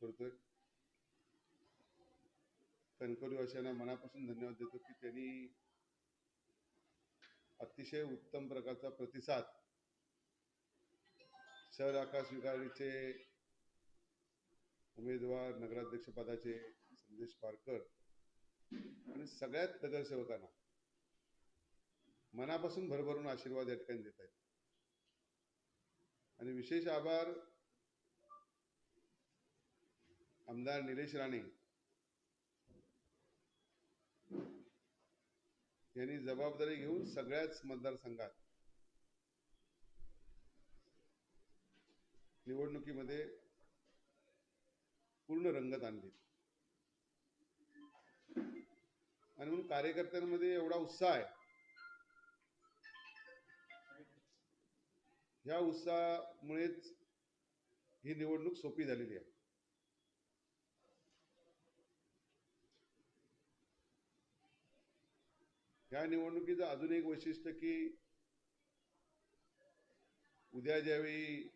करतोय कणकवली वासियांना मनापासून धन्यवाद देतो की त्यांनी अतिशय उत्तम प्रकारचा प्रतिसाद शहर आकाश विकारीचे उमेदवार नगराध्यक्ष पदाचे संदेश पारकर आणि सगळ्यात नगरसेवकांना मनापासून भरभरून आशीर्वाद या ठिकाणी देत आहेत. आणि विशेष आभार आमदार निलेश राणे यांनी जबाबदारी घेऊन सगळ्याच मतदारसंघात निवडणुकीमध्ये पूर्ण रंगत आणली. आणि म्हणून कार्यकर्त्यांमध्ये एवढा उत्साह आहे. ह्या उत्साहामुळेच ही निवडणूक सोपी झालेली आहे. या निवडणुकीचं अजून एक वैशिष्ट्य की उद्या ज्यावेळी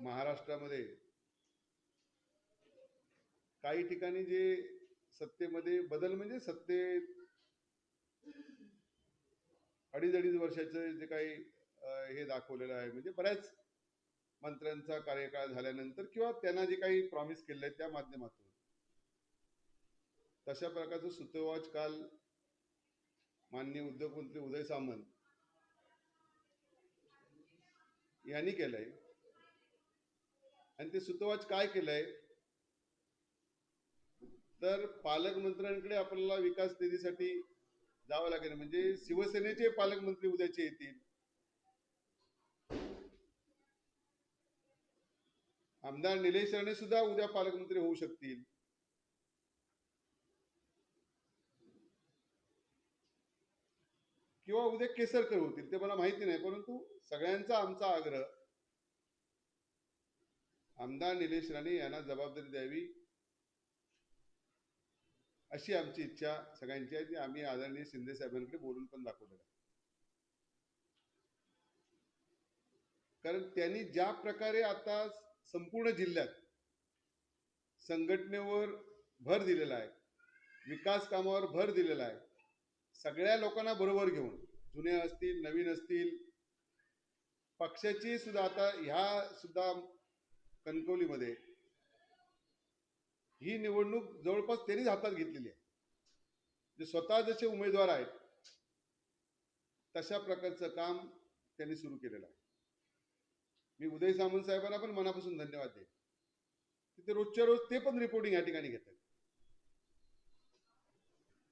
महाराष्ट्रामध्ये काही ठिकाणी जे सत्तेमध्ये बदल म्हणजे सत्तेत अडीच अडीच वर्षाचं जे काही हे दाखवलेलं आहे. म्हणजे बऱ्याच मंत्र्यांचा कार्यकाळ झाल्यानंतर किंवा त्यांना जे काही प्रॉमिस केलेलं आहे त्या माध्यमातून. तशा प्रकारचं सुतोवाच काल माननीय उद्योगमंत्री उदय सामंत यांनी केलंय. आणि ते सुतोवाच काय केलंय? तर पालकमंत्र्यांकडे आपल्याला विकास निधीसाठी जावं लागेल. म्हणजे शिवसेनेचे पालकमंत्री उद्याचे येतील. आमदार निलेश राणे सुद्धा उद्या पालकमंत्री होऊ शकतील. किंवा उद्या केसरकर होतील ते मला माहिती नाही परंतु सगळ्यांचा आमचा आग्रह आमदार निलेश राणे यांना जबाबदारी द्यावी अशी आमची इच्छा सगळ्यांची आहे. ती आम्ही आदरणीय शिंदे साहेबांकडे बोलून पण दाखवलेलं आहे. कारण त्यांनी ज्या प्रकारे आता संपूर्ण जिल्ह्यात संघटनेवर भर दिलेला आहे विकास कामावर भर दिलेला आहे सगळ्या लोकांना बरोबर घेऊन जुने असतील नवीन असतील पक्षाची सुद्धा आता ह्या सुद्धा कणकवलीमध्ये ही निवडणूक जवळपास त्यांनीच हातात घेतलेली आहे. जे स्वतः जसे उमेदवार आहेत तशा प्रकारचं काम त्यांनी सुरू केलेलं आहे. मी उदय सामंत साहेबांना पण मनापासून धन्यवाद देईन. तिथे रोजच्या रोज ते पण रिपोर्टिंग या ठिकाणी घेतात.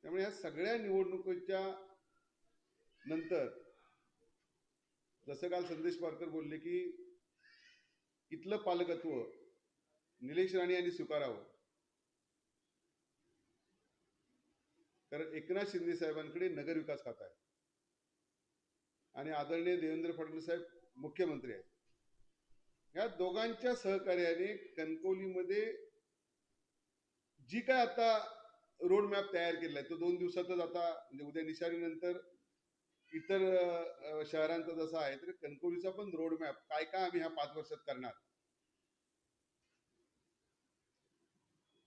त्यामुळे या सगळ्या निवडणुकीच्या नंतर जसं काल संदेश पारकर बोलले की इथलं पालकत्व निलेश राणे यांनी स्वीकारावं. कारण एकनाथ शिंदे साहेबांकडे नगर विकास आहे आणि आदरणीय देवेंद्र फडणवीस साहेब मुख्यमंत्री आहेत. या दोघांच्या सहकार्याने कणकवलीमध्ये जी काय आता रोड मॅप तयार केलाय. तो दोन दिवसातच आता म्हणजे उद्या निशाणीनंतर इतर शहरांचा जसा आहे तर कणकवलीचा पण रोड मॅप काय काय आम्ही ह्या पाच वर्षात करणार?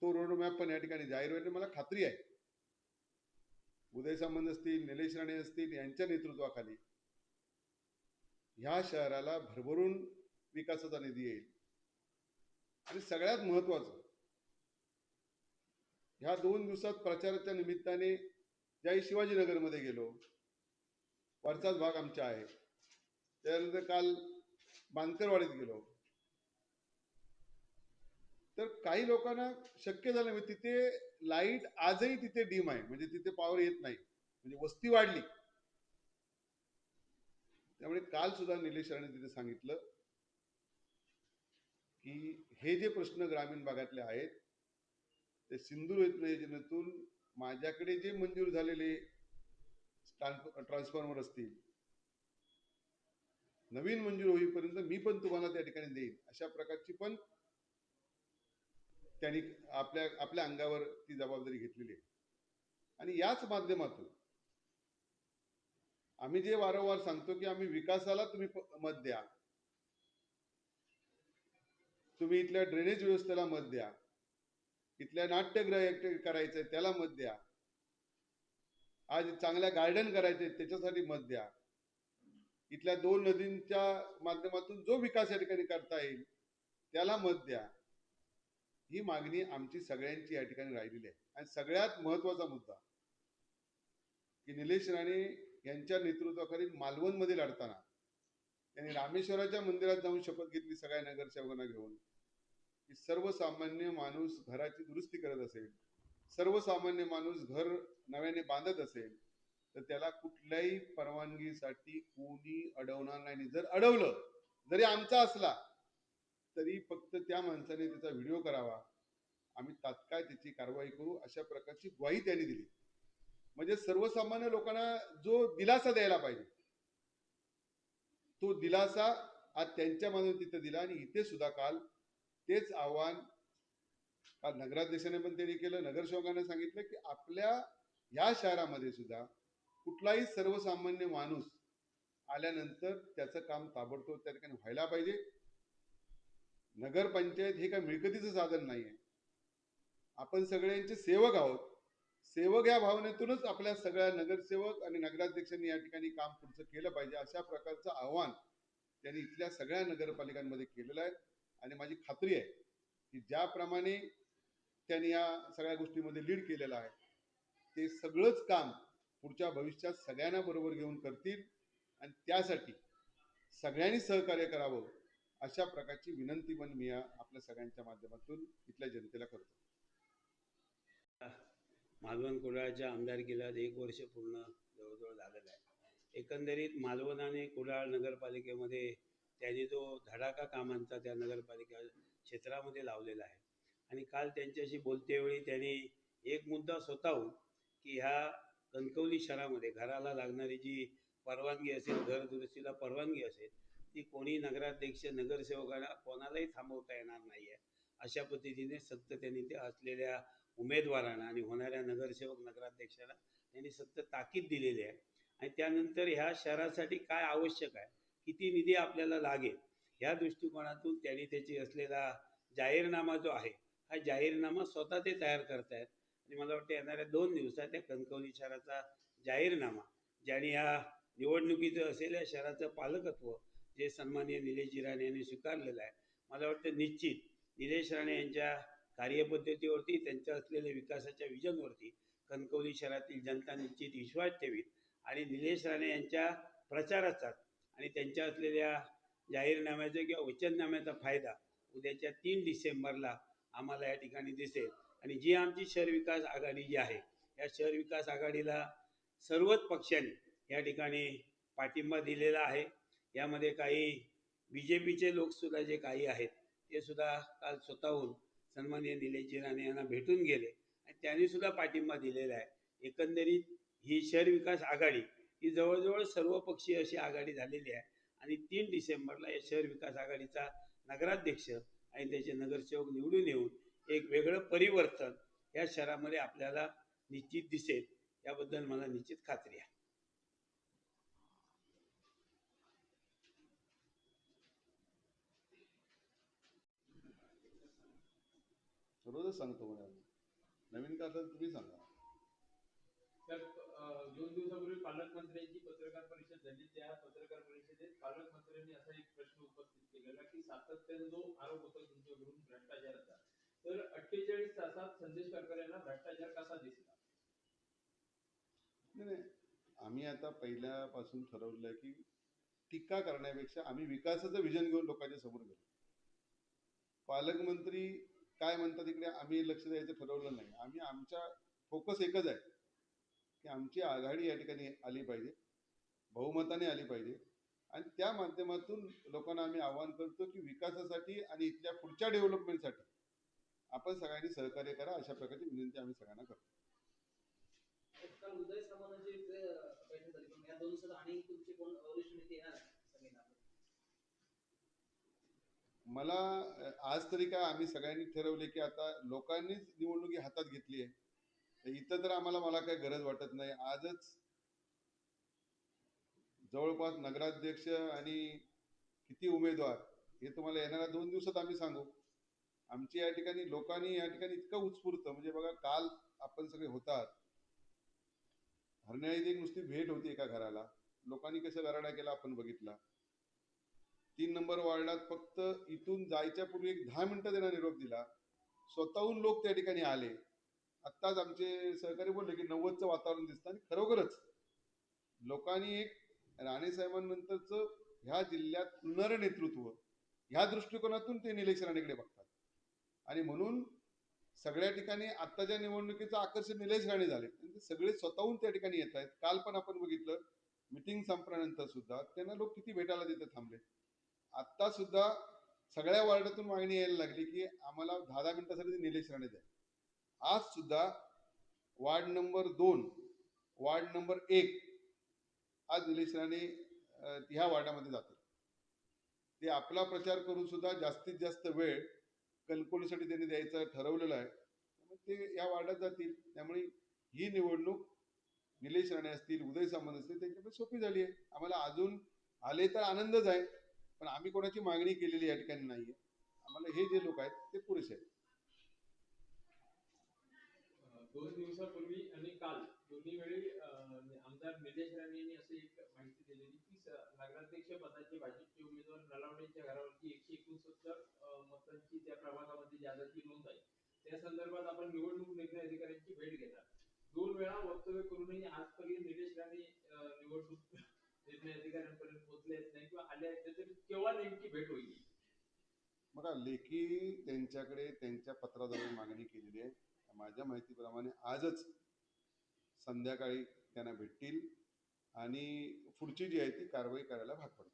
तो रोड मॅप पण या ठिकाणी जाहीर होईल. मला खात्री आहे. उदय सामंत असतील निलेश राणे असतील यांच्या नेतृत्वाखाली ह्या शहराला भरभरून विकासाचा निधी येईल. आणि सगळ्यात महत्वाचं ह्या दोन दिवसात प्रचाराच्या निमित्ताने ज्याही शिवाजीनगरमध्ये गेलो वरचाच भाग आमचा आहे. त्यानंतर काल बांकरवाडीत गेलो. तर काही लोकांना शक्य झालं म्हणजे तिथे लाइट आजही तिथे डीम आहे. म्हणजे तिथे पॉवर येत नाही. म्हणजे वस्ती वाढली. त्यामुळे काल सुद्धा निलेश राणे तिथे सांगितलं की हे जे प्रश्न ग्रामीण भागातले आहेत ते सिंधू योजनेतून माझ्याकडे जे मंजूर झालेले ट्रान्सफॉर्मर असतील नवीन मंजूर होईपर्यंत मी पण तुम्हाला त्या ठिकाणी देईन. अशा प्रकारची पण त्यांनी आपल्या आपल्या अंगावर ती जबाबदारी घेतलेली आहे. आणि याच माध्यमातून आम्ही जे वारंवार सांगतो की आम्ही विकासाला तुम्ही मत द्या. तुम्ही इथल्या ड्रेनेज व्यवस्थेला मत द्या. इथल्या नाट्यगृह एक करायचंय त्याला मत द्या. आज चांगल्या गार्डन करायचे त्याच्यासाठी मत द्या. इथल्या दोन नदींच्या माध्यमातून जो विकास या ठिकाणी करता येईल त्याला मत द्या. ही मागणी आमची सगळ्यांची या ठिकाणी राहिलेली आहे. आणि सगळ्यात महत्त्वाचा मुद्दा की निलेश राणे यांच्या नेतृत्वाखाली मालवणमध्ये लढताना त्यांनी रामेश्वराच्या मंदिरात जाऊन शपथ घेतली सगळ्या नगरसेवकांना घेऊन. की सर्वसामान्य माणूस घराची दुरुस्ती करत असेल सर्वसामान्य माणूस घर नव्याने बांधत असेल तर त्याला कुठल्याही परवानगीसाठी कोणी अडवणार नाही. जर अडवलं जरी आमचा असला तरी फक्त त्या माणसाने त्याचा व्हिडिओ करावा. आम्ही तात्काळ त्याची कारवाई करू अशा प्रकारची ग्वाही त्यांनी दिली. म्हणजे सर्वसामान्य लोकांना जो दिलासा द्यायला पाहिजे तो दिलासा आज त्यांच्या मधून तिथं दिला आणि इथे सुद्धा काल तेच आव्हान नगराध्यक्षाने पण त्यांनी केलं नगरसेवकांना सांगितलं की आपल्या या शहरामध्ये सुद्धा कुठलाही सर्वसामान्य माणूस आल्यानंतर त्याचं काम ताबडतोब त्या ठिकाणी व्हायला पाहिजे. नगरपंचायत हे काय मिळकतीचं साधन नाही आहे आपण सगळ्यांचे सेवक आहोत. सेवक या भावनेतूनच आपल्या सगळ्या नगरसेवक आणि नगराध्यक्षांनी या ठिकाणी काम पुढचं केलं पाहिजे अशा प्रकारचं आव्हान त्यांनी इथल्या सगळ्या नगरपालिकांमध्ये केलेलं आहे. आणि माझी खात्री आहे की ज्याप्रमाणे त्यांनी या सगळ्या गोष्टीमध्ये लीड केलेलं आहे ते सगळंच काम पुढच्या भविष्यात सगळ्यांना बरोबर घेऊन करतील आणि त्यासाठी सगळ्यांनी सहकार्य करावं अशा प्रकारची विनंती पण मी आपल्या सगळ्यांच्या माध्यमातून इथल्या जनतेला करतो. मालवण कुडाळच्या आमदारकीला एक वर्ष पूर्ण जवळजवळ झालेलं आहे. एकंदरीत मालवण आणि कुडाळ नगरपालिकेमध्ये त्यांनी जो धडाका कामांचा त्या नगरपालिका क्षेत्रामध्ये लावलेला आहे. आणि काल त्यांच्याशी बोलतेवेळी त्यांनी एक मुद्दा स्वतःहून की ह्या कणकवली शहरामध्ये घराला लागणारी जी परवानगी असेल घर दुरुस्तीला परवानगी असेल ती कोणी नगराध्यक्ष नगरसेवकांना कोणालाही थांबवता येणार नाही आहे अशा पद्धतीने सतत त्यांनी ते असलेल्या उमेदवारांना आणि होणाऱ्या नगरसेवक नगराध्यक्षाला त्यांनी सतत ताकीद दिलेली आहे. आणि त्यानंतर ह्या शहरासाठी काय आवश्यक आहे? किती निधी आपल्याला लागेल ह्या दृष्टिकोनातून त्यांनी त्याची असलेला जाहीरनामा जो आहे हा जाहीरनामा स्वतः ते तयार करतायत. आणि मला वाटतं येणाऱ्या दोन दिवसात त्या कणकवली शहराचा जाहीरनामा ज्यांनी ह्या निवडणुकीचं असेल शहराचं पालकत्व जे सन्माननीय निलेश राणे यांनी स्वीकारलेलं आहे मला वाटतं निश्चित निलेश राणे यांच्या कार्यपद्धतीवरती त्यांच्या असलेल्या विकासाच्या विजनवरती कणकवली शहरातील जनता निश्चित विश्वास ठेवीत आणि निलेश राणे यांच्या प्रचाराचा आणि त्यांच्या असलेल्या जाहीरनाम्याचा किंवा वचननाम्याचा फायदा उद्याच्या तीन डिसेंबरला आम्हाला या ठिकाणी दिसेल. आणि जी आमची शहर विकास आघाडी जी आहे या शहर विकास आघाडीला सर्वच पक्षांनी या ठिकाणी पाठिंबा दिलेला आहे. यामध्ये काही बी जे पीचे लोकसुद्धा जे काही आहेत ते सुद्धा काल स्वतःहून सन्माननीय निलेशजी राणे यांना भेटून गेले. आणि त्यांनी सुद्धा पाठिंबा दिलेला आहे. एकंदरीत ही शहर विकास आघाडी ही जवळजवळ सर्वपक्षीय अशी आघाडी झालेली आहे. आणि तीन डिसेंबरला या शहर विकास आघाडीचा नगराध्यक्ष आणि त्याचे नगरसेवक निवडून येऊन एक वेगळं परिवर्तन या शहरामध्ये आपल्याला निश्चित दिसेल. याबद्दल मला निश्चित खात्री आहे. रोजच सांगतो. नवीन का असेल तुम्ही सांगा. दोन दिवसापूर्वी पालकमंत्र्यांची पत्रकार परिषद झाली. त्या पत्रकार परिषदेत पालकमंत्र्यांनी असा एक प्रश्न उपस्थित केलेला की सातत्याने जो आरोप होता तुमच्याकडून भ्रष्टाचाराचा तर अठ्ठेचाळीस तासात संदेश काटकर यांना भ्रष्टाचार कसा दिसला? नाही आम्ही आता पहिल्यापासून ठरवलं की टीका करण्यापेक्षा आम्ही विकासाचं विजन घेऊन लोकांच्या समोर गेलो. पालकमंत्री काय म्हणतात इकडे आम्ही लक्ष द्यायचं ठरवलं नाही. आम्ही आमचा फोकस एकच आहे. की आमची आघाडी या ठिकाणी आली पाहिजे बहुमताने आली पाहिजे. आणि त्या माध्यमातून लोकांना आम्ही आवाहन करतो की विकासासाठी आणि इथल्या पुढच्या डेव्हलपमेंटसाठी आपण सगळ्यांनी सहकार्य करा अशा प्रकारची विनंती आम्ही सगळ्यांना करतो. मला आज तरी काय आम्ही सगळ्यांनी ठरवले की आता लोकांनीच निवडणुकी हातात घेतली आहे. इथं तर आम्हाला मला काही गरज वाटत नाही. आजच जवळपास नगराध्यक्ष आणि किती उमेदवार हे तुम्हाला येणाऱ्या दोन दिवसात आम्ही सांगू. आमची या ठिकाणी लोकांनी या ठिकाणी इतकं उत्स्फूर्त म्हणजे बघा काल आपण सगळे होतात. हरण्याची एक नुसती भेट होती एका घराला. लोकांनी कसं गराडा केला आपण बघितला. तीन नंबर वार्डात फक्त इथून जायच्या पूर्वी एक दहा मिनिटं त्यांना निरोप दिला. स्वतःहून लोक त्या ठिकाणी आले. आत्ताच आमचे सहकारी बोलले की नव्वदचं वातावरण दिसतं आणि खरोखरच लोकांनी एक राणे साहेबांनंतरचं ह्या जिल्ह्यात पुनर नेतृत्व ह्या दृष्टिकोनातून ते निलेश राणेकडे बघतात. आणि म्हणून सगळ्या ठिकाणी आत्ताच्या निवडणुकीचं आकर्षण निलेश राणे झाले म्हणजे सगळे स्वतःहून त्या ठिकाणी येत आहेत. काल पण आपण बघितलं मिटिंग संपल्यानंतर सुद्धा त्यांना लोक किती भेटायला तिथे थांबले. आत्ता सुद्धा सगळ्या वार्डातून मागणी यायला लागली की आम्हाला दहा दहा मिनिटासाठी निलेश राणे द्या. आज सुद्धा वार्ड नंबर दोन वार्ड नंबर एक आज निलेश राणे ह्या वार्डामध्ये जातील. ते आपला प्रचार करून सुद्धा जास्तीत जास्त वेळ कणकोलीसाठी त्यांनी द्यायचं ठरवलेलं आहे. त्यामुळे ते या वार्डात जातील. त्यामुळे ही निवडणूक निलेश राणे असतील उदय सामंत असतील त्यांच्याकडे सोपी झाली आहे. आम्हाला अजून आले तर आनंदच आहे. पण आम्ही कोणाची मागणी केलेली या ठिकाणी नाही आहे आम्हाला हे जे लोक आहेत ते पुरेसे आहेत. दोन दिवसापूर्वी आणि काल दोन्ही वेळी आमदार निलेश राणे यांनी एक माहिती दिलेली की नगराध्यक्ष पदाचे भाजपचे उमेदवार नलावडेंच्या घरावरती एकशे एकोणसत्तर मतांची त्या प्रभागामध्ये जादाची नोंद आहे. त्या संदर्भात आपण निवडणूक निर्णय अधिकाऱ्यांची भेट घेणार. दोन वेळा वक्तव्य करूनही आजपर्यंत निलेश राणे निवडणूक निर्णय अधिकाऱ्यांपर्यंत पोहोचले नाही किंवा आले आहेत तरी केव्हा नेमकी भेट होईल? बघा लेखी त्यांच्याकडे त्यांच्या पत्राद्वारे मागणी केलेली आहे. माझ्या माहितीप्रमाणे आजच संध्याकाळी त्यांना भेटतील आणि पुढची जी आहे ती कारवाई करायला भाग यांनी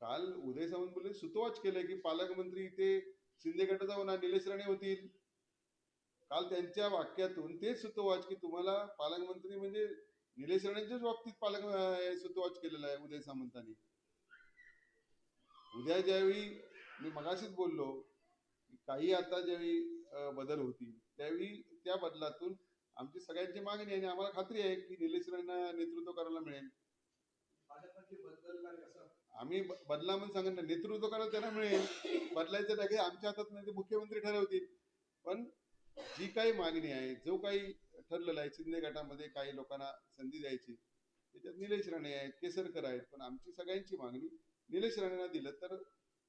काल उदय सामंत बोलले सुतोवाच केलंय की पालकमंत्री इथे शिंदे गटाचा निलेश राणे होतील. काल त्यांच्या वाक्यातून तेच सुतोवाच की तुम्हाला पालकमंत्री म्हणजे निलेश राणेच्याच बाबतीत पालक सुतोवाच केलेला आहे उदय सामंतांनी. उद्या ज्यावेळी मी मगाशीच बोललो की काही आता ज्यावेळी बदल होतील त्यावेळी त्या बदलातून आमची सगळ्यांची मागणी आहे आणि आम्हाला खात्री आहे की निलेश राणेंना नेतृत्व करायला मिळेल. आम्ही बदला म्हणून सांगत नाही नेतृत्व करायला त्यांना मिळेल. बदलायचं नाही आमच्या हातात नाही ते मुख्यमंत्री ठरवतील. पण जी काही मागणी आहे जो काही ठरलेलं आहे शिंदे गटामध्ये काही लोकांना संधी द्यायची त्याच्यात निलेश राणे आहेत केसरकर आहेत पण आमची सगळ्यांची मागणी निलेश राणेंना दिलं तर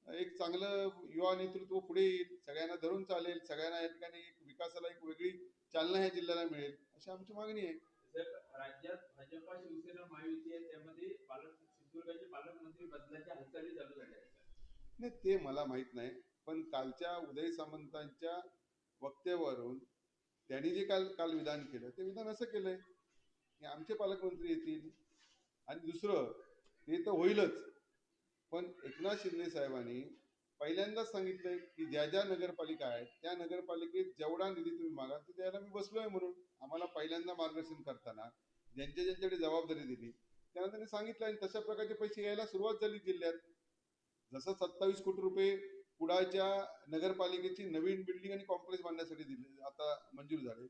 एक चांगलं युवा नेतृत्व पुढे येईल सगळ्यांना धरून चालेल सगळ्यांना या ठिकाणी एक विकासाला एक वेगळी चालना ह्या जिल्ह्याला मिळेल अशी आमची मागणी आहे. राज्यात भाजपा शिवसेना महायुती आहे त्यामध्ये पालक सिंधुदुर्गाचे पालकमंत्री बदलाच्या हालचाली चालू झाल्या नाही ते मला माहीत नाही पण कालच्या उदय सामंतांच्या वक्त्यावरून त्यांनी जे काल काल विधान केलं ते विधान असं केलंय की आमचे पालकमंत्री येतील आणि दुसरं ते तर होईलच. पण एकनाथ शिंदे साहेबांनी पहिल्यांदाच सांगितलंय की ज्या ज्या नगरपालिका आहेत त्या नगरपालिकेत जेवढा निधी तुम्ही मागा तर द्यायला मी बसलोय म्हणून. आम्हाला पहिल्यांदा मार्गदर्शन करताना ज्यांच्या ज्यांच्याकडे जबाबदारी दिली त्यांना त्यांनी सांगितलं आणि तशा प्रकारचे पैसे यायला सुरुवात झाली जिल्ह्यात. जसं सत्तावीस कोटी रुपये कुडाळच्या नगरपालिकेची नवीन बिल्डिंग आणि कॉम्प्लेक्स बांधण्यासाठी दिले. आता मंजूर झाले.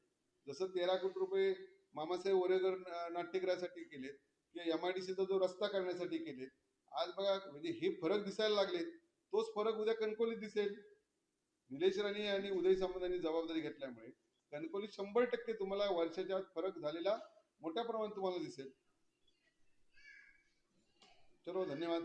जसं तेरा कोटी रुपये मामासाहेब वरेगर नाट्यगृहासाठी केलेत किंवा एम आय डी सीचा जो रस्ता करण्यासाठी केलेत. आज बघा म्हणजे हे फरक दिसायला लागलेत. तोच फरक उद्या कणकोलीत दिसेल. निलेश राणे आणि उदय सामंत यांनी जबाबदारी घेतल्यामुळे कणकोलीत शंभर टक्के तुम्हाला वर्षाच्या आत फरक झालेला मोठ्या प्रमाणात तुम्हाला दिसेल. चलो धन्यवाद.